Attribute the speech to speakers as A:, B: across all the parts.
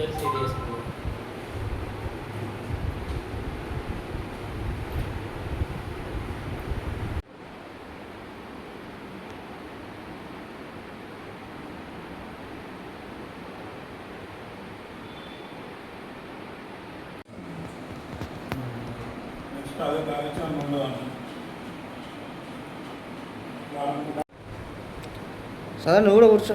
A: முதல் செய்தியை சொல்லுவோம் అదే కార్యక్రమం ఉండదండి
B: సరే నువ్వు కూడా కూర్చో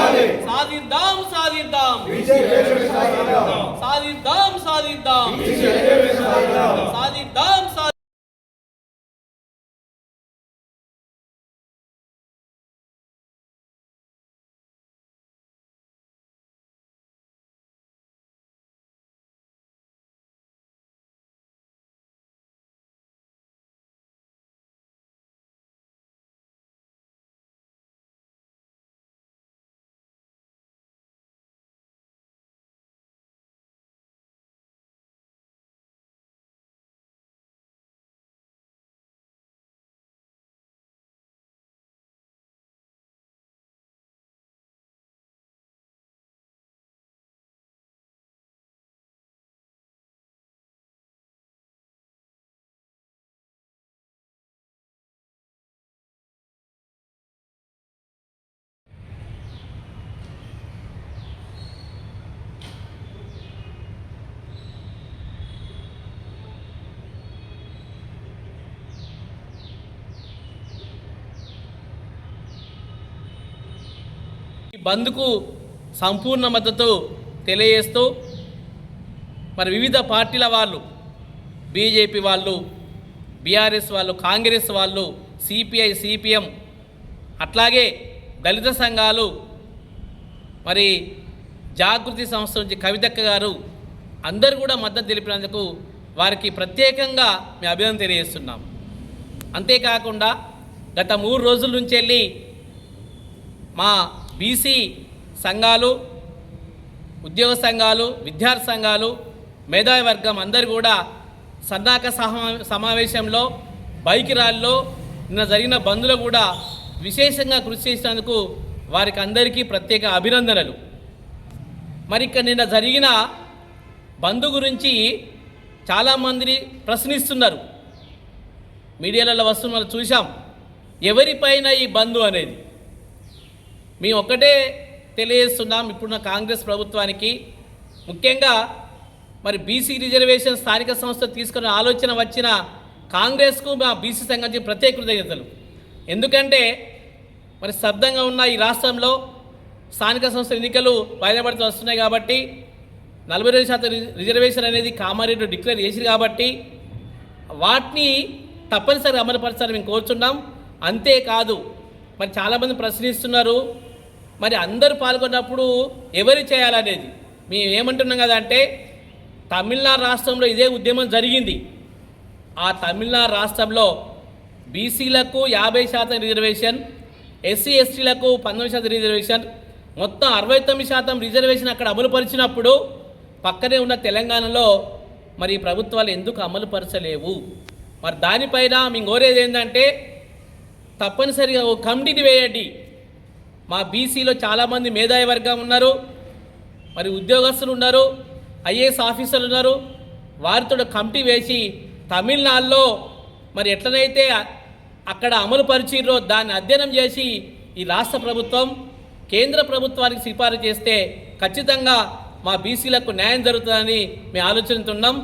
C: சாதித்தாம் சாதித்தாம் சாதித்தாம் சாதித்தாம் బంద్కు సంపూర్ణ మద్దతు తెలియజేస్తూ మరి వివిధ పార్టీల వాళ్ళు బీజేపీ వాళ్ళు బీఆర్ఎస్ వాళ్ళు కాంగ్రెస్ వాళ్ళు సిపిఐ సిపిఎం అట్లాగే దళిత సంఘాలు మరి జాగృతి సంస్థ నుంచి కవితక్క గారు అందరూ కూడా మద్దతు తెలిపినందుకు వారికి ప్రత్యేకంగా మేము అభినందన తెలియజేస్తున్నాం. అంతేకాకుండా గత మూడు రోజుల నుంచి వెళ్ళి మా బీసీ సంఘాలు ఉద్యోగ సంఘాలు విద్యార్థి సంఘాలు మేధావి వర్గం అందరు కూడా సన్నాక సమా సమావేశంలో బైక్ ర్యాలీలో నిన్న జరిగిన బంద్లో కూడా విశేషంగా కృషి చేసినందుకు వారికి అందరికీ ప్రత్యేక అభినందనలు. మరి ఇక్కడ నిన్న జరిగిన బంద్ గురించి చాలామంది ప్రశ్నిస్తున్నారు. మీడియాలలో వస్తున్న చూశాం. చూసాం ఎవరిపైన ఈ బంధు అనేది? మేము ఒక్కటే తెలియజేస్తున్నాం ఇప్పుడున్న కాంగ్రెస్ ప్రభుత్వానికి. ముఖ్యంగా మరి బీసీ రిజర్వేషన్ స్థానిక సంస్థ తీసుకున్న ఆలోచన వచ్చిన కాంగ్రెస్కు మా బీసీ సంఘం ప్రత్యేక కృతజ్ఞతలు. ఎందుకంటే మరి శబ్దంగా ఉన్న ఈ రాష్ట్రంలో స్థానిక సంస్థల ఎన్నికలు వాయిదాపడుతూ వస్తున్నాయి కాబట్టి నలభై రెండు శాతం రి- రిజర్వేషన్ అనేది కామారెడ్డి డిక్లేర్ చేసింది కాబట్టి వాటిని తప్పనిసరిగా అమలుపరచాలని మేము కోరుచున్నాం. అంతేకాదు మరి చాలామంది ప్రశ్నిస్తున్నారు మరి అందరూ పాల్గొన్నప్పుడు ఎవరు చేయాలనేది? మేము ఏమంటున్నాం కదా అంటే తమిళనాడు రాష్ట్రంలో ఇదే ఉద్యమం జరిగింది. ఆ తమిళనాడు రాష్ట్రంలో బీసీలకు యాభై శాతం రిజర్వేషన్ ఎస్సీ ఎస్టీలకు పంతొమ్మిది శాతం రిజర్వేషన్ మొత్తం అరవై తొమ్మిది శాతం రిజర్వేషన్ అక్కడ అమలుపరిచినప్పుడు పక్కనే ఉన్న తెలంగాణలో మరి ప్రభుత్వాలు ఎందుకు అమలుపరచలేవు మరి దానిపైన మేము కోరేది ఏంటంటే తప్పనిసరిగా ఓ కమిటీని వేయండి. మా బీసీలో చాలామంది మేధావి వర్గం ఉన్నారు మరి ఉద్యోగస్తులు ఉన్నారు ఐఏఎస్ ఆఫీసర్లు ఉన్నారు. వారితో కమిటీ వేసి తమిళనాడులో మరి ఎట్లనైతే అక్కడ అమలు పరిచిర్రో దాన్ని అధ్యయనం చేసి ఈ రాష్ట్ర ప్రభుత్వం కేంద్ర ప్రభుత్వానికి సిఫారసు చేస్తే ఖచ్చితంగా మా బీసీలకు న్యాయం జరుగుతుందని మేము ఆలోచనతున్నాం